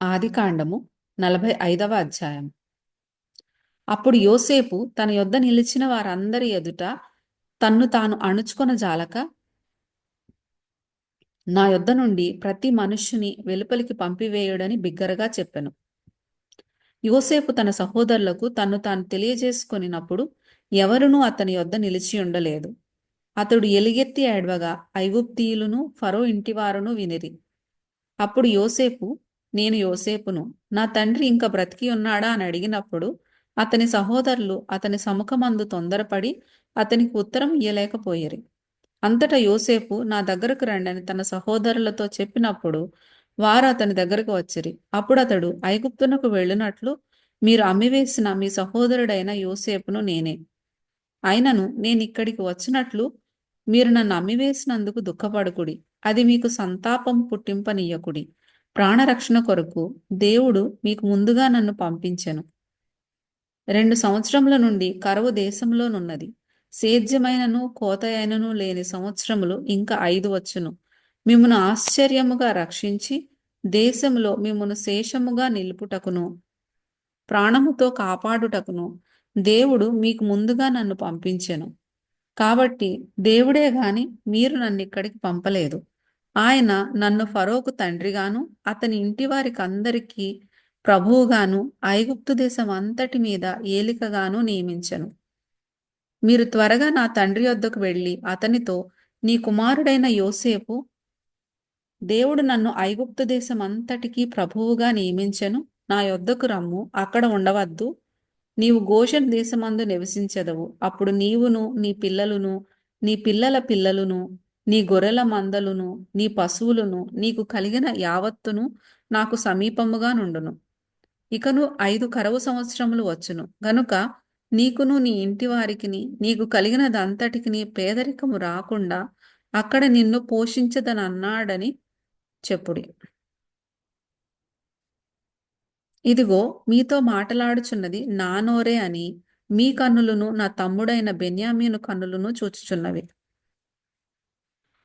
ఆదికాండము నలభై ఐదవ అధ్యాయం. అప్పుడు యోసేపు తన యొద్ద నిలిచిన వారందరి ఎదుట తన్ను తాను అణుచుకొన జాలక నా యొద్ద నుండి ప్రతి మనుష్యుని వెలుపలికి పంపివేయుడని బిగ్గరగా చెప్పెను. యోసేపు తన సహోదరులకు తన్ను తాను తెలియజేసుకొనినప్పుడు ఎవరునూ అతని యొద్ద నిలిచి ఉండలేదు. అతడు ఎలుగెత్తి ఏడవగా ఐగుప్తీయులను ఫరో ఇంటివారును వినిరి. అప్పుడు యోసేపు నేను యోసేపును నా తండ్రి ఇంకా బ్రతికి ఉన్నాడా అని అడిగినప్పుడు అతని సహోదరులు అతని సముఖమందు తొందరపడి అతనికి ఉత్తరం ఇయ్యలేకపోయిరి. అంతటా యోసేపు నా దగ్గరకు రండని తన సహోదరులతో చెప్పినప్పుడు వారు అతని దగ్గరకు వచ్చిరి. అప్పుడు అతడు ఐగుప్తునకు వెళ్ళినట్లు మీరు అమ్మివేసిన మీ సహోదరుడైన యోసేపును నేనే. అయినను నేను ఇక్కడికి వచ్చినట్లు మీరు నన్ను అమ్మివేసినందుకు దుఃఖపడుకుడి. అది మీకు సంతాపం పుట్టింపనీయకుడి ప్రాణరక్షణ కొరకు దేవుడు మీకు ముందుగా నన్ను పంపించెను. రెండు సంవత్సరముల నుండి కరువు దేశంలోనున్నది. సేద్యమైనను కోతయైనను లేని సంవత్సరములు ఇంకా ఐదు వచ్చును. మిమ్మను ఆశ్చర్యముగా రక్షించి దేశంలో మిమ్మను శేషముగా నిలుపుటకును ప్రాణముతో కాపాడుటకును దేవుడు మీకు ముందుగా నన్ను పంపించెను. కాబట్టి దేవుడే గాని మీరు నన్ను ఇక్కడికి పంపలేదు. ఆయన నన్ను ఫరోకు తండ్రిగాను అతని ఇంటి వారికి అందరికీ ప్రభువుగాను ఐగుప్తు దేశం అంతటి మీద ఏలికగాను నియమించను. మీరు త్వరగా నా తండ్రి వద్దకు వెళ్ళి అతనితో నీ కుమారుడైన యోసేపు దేవుడు నన్ను ఐగుప్తు దేశం అంతటికీ ప్రభువుగా నియమించెను. నా యొద్దకు రమ్ము అక్కడ ఉండవద్దు. నీవు గోషన్ దేశమందు నివసించదవు. అప్పుడు నీవును నీ పిల్లలును నీ పిల్లల పిల్లలును నీ గొర్రెల మందలును నీ పశువులను నీకు కలిగిన యావత్తును నాకు సమీపముగా నుండును. ఇకను ఐదు కరవు సంవత్సరములు వచ్చును. గనుక నీకును నీ ఇంటి వారికిని నీకు కలిగినదంతటికి పేదరికము రాకుండా అక్కడ నిన్ను పోషించదనన్నాడని చెప్పుడి. ఇదిగో మీతో మాటలాడుచున్నది నా నోరే అని మీ కన్నులను నా తమ్ముడైన బెన్యామీను కన్నులను చూచుచున్నవి.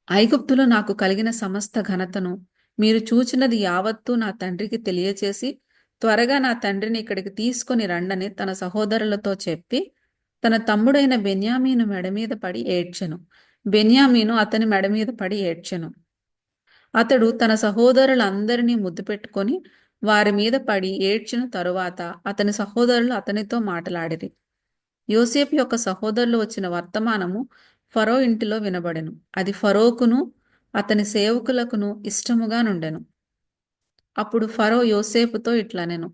ఐగుప్తులో నాకు కలిగిన సమస్త ఘనతను మీరు చూచినది యావత్తూ నా తండ్రికి తెలియచేసి త్వరగా నా తండ్రిని ఇక్కడికి తీసుకొని రండని తన సహోదరులతో చెప్పి తన తమ్ముడైన బెన్యామీను మెడ మీద పడి ఏడ్చెను. బెన్యామీను అతని మెడ మీద పడి ఏడ్చెను. అతడు తన సహోదరులందరినీ ముద్దు పెట్టుకొని వారి మీద పడి ఏడ్చిన తరువాత అతని సహోదరులు అతనితో మాట్లాడిరి. యోసేపు యొక్క సహోదరులు వచ్చిన వర్తమానము ఫరో ఇంటిలో వినబడెను. అది ఫరోకును అతని సేవకులకును ఇష్టముగా నుండెను. అప్పుడు ఫరో యోసేపుతో ఇట్లనెను.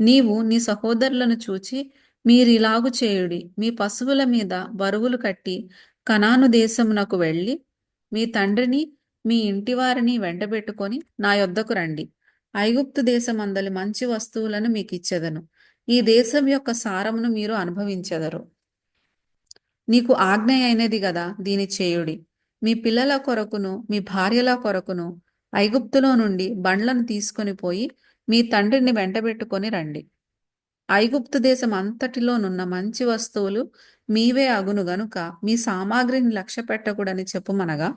నీవు నీ సహోదరులను చూచి మీరిలాగు చేయుడి. మీ పశువుల మీద బరువులు కట్టి కనాను దేశమునకు వెళ్ళి మీ తండ్రిని మీ ఇంటివారిని వెంటబెట్టుకొని నా యొద్దకు రండి. ఐగుప్తు దేశమందలి మంచి వస్తువులను మీకు ఇచ్చెదను ఈ దేశం యొక్క సారమును మీరు అనుభవించెదరు. నీకు ఆజ్ఞ అయినది గదా దీని చేయుడి. మీ పిల్లల కొరకును మీ భార్యల కొరకును ఐగుప్తులో నుండి బండ్లను తీసుకొని పోయి మీ తండ్రిని వెంటబెట్టుకొని రండి. ఐగుప్తు దేశం అంతటిలోనున్న మంచి వస్తువులు మీవే అగును గనుక మీ సామాగ్రిని లక్ష్య పెట్టకూడని చెప్పుమనగా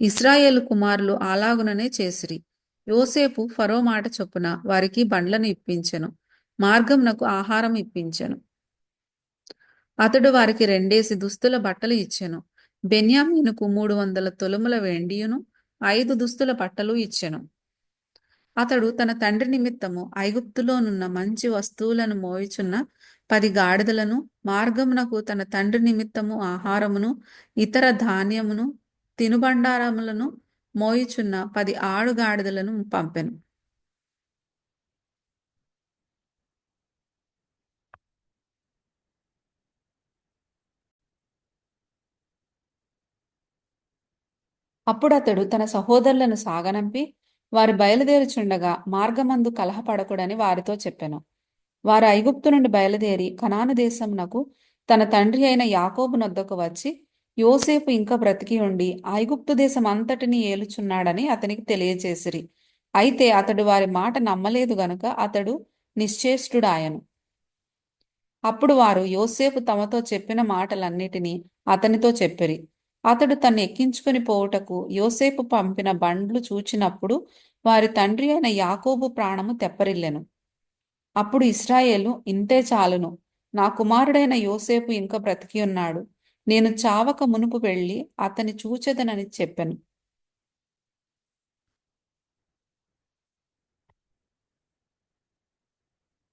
ఇస్రాయేల్ కుమారులు అలాగుననే చేసిరి. యోసేపు ఫరో మాట చొప్పున వారికి బండ్లను ఇప్పించెను. మార్గంనకు ఆహారం ఇప్పించెను. అతడు వారికి రెండేసి దుస్తుల బట్టలు ఇచ్చెను. బెన్యామీనుకు మూడు వందల తొలుముల వెండియును ఐదు దుస్తుల బట్టలు ఇచ్చెను. అతడు తన తండ్రి నిమిత్తము ఐగుప్తులోనున్న మంచి వస్తువులను మోయిచున్న పది గాడిదలను మార్గమునకు తన తండ్రి నిమిత్తము ఆహారమును ఇతర ధాన్యమును తినుబండారములను మోయిచున్న పది ఆడు గాడిదలను పంపెను. అప్పుడు అతడు తన సహోదరులను సాగనంపి వారు బయలుదేరుచుండగా మార్గమందు కలహపడకూడని వారితో చెప్పెను. వారు ఐగుప్తు నుండి బయలుదేరి కనాను దేశమునకు తన తండ్రి అయిన యాకోబు నొద్దకు వచ్చి యోసేపు ఇంకా బ్రతికి ఉండి ఐగుప్తు దేశం అంతటిని ఏలుచున్నాడని అతనికి తెలియజేసిరి అయితే అతడు వారి మాట నమ్మలేదు గనుక అతడు నిశ్చేష్టుడాయను. అప్పుడు వారు యోసేపు తమతో చెప్పిన మాటలన్నిటినీ అతనితో చెప్పిరి. అతడు తన్ను ఎక్కించుకొని పోవుటకు యోసేపు పంపిన బండ్లు చూచినప్పుడు వారి తండ్రి అయిన యాకోబు ప్రాణము తెప్పరిల్లెను. అప్పుడు ఇస్రాయేలు ఇంతే చాలును. నా కుమారుడైన యోసేపు ఇంకా బ్రతికి ఉన్నాడు. నేను చావక మునుపు వెళ్ళి అతని చూచెదనని చెప్పెను.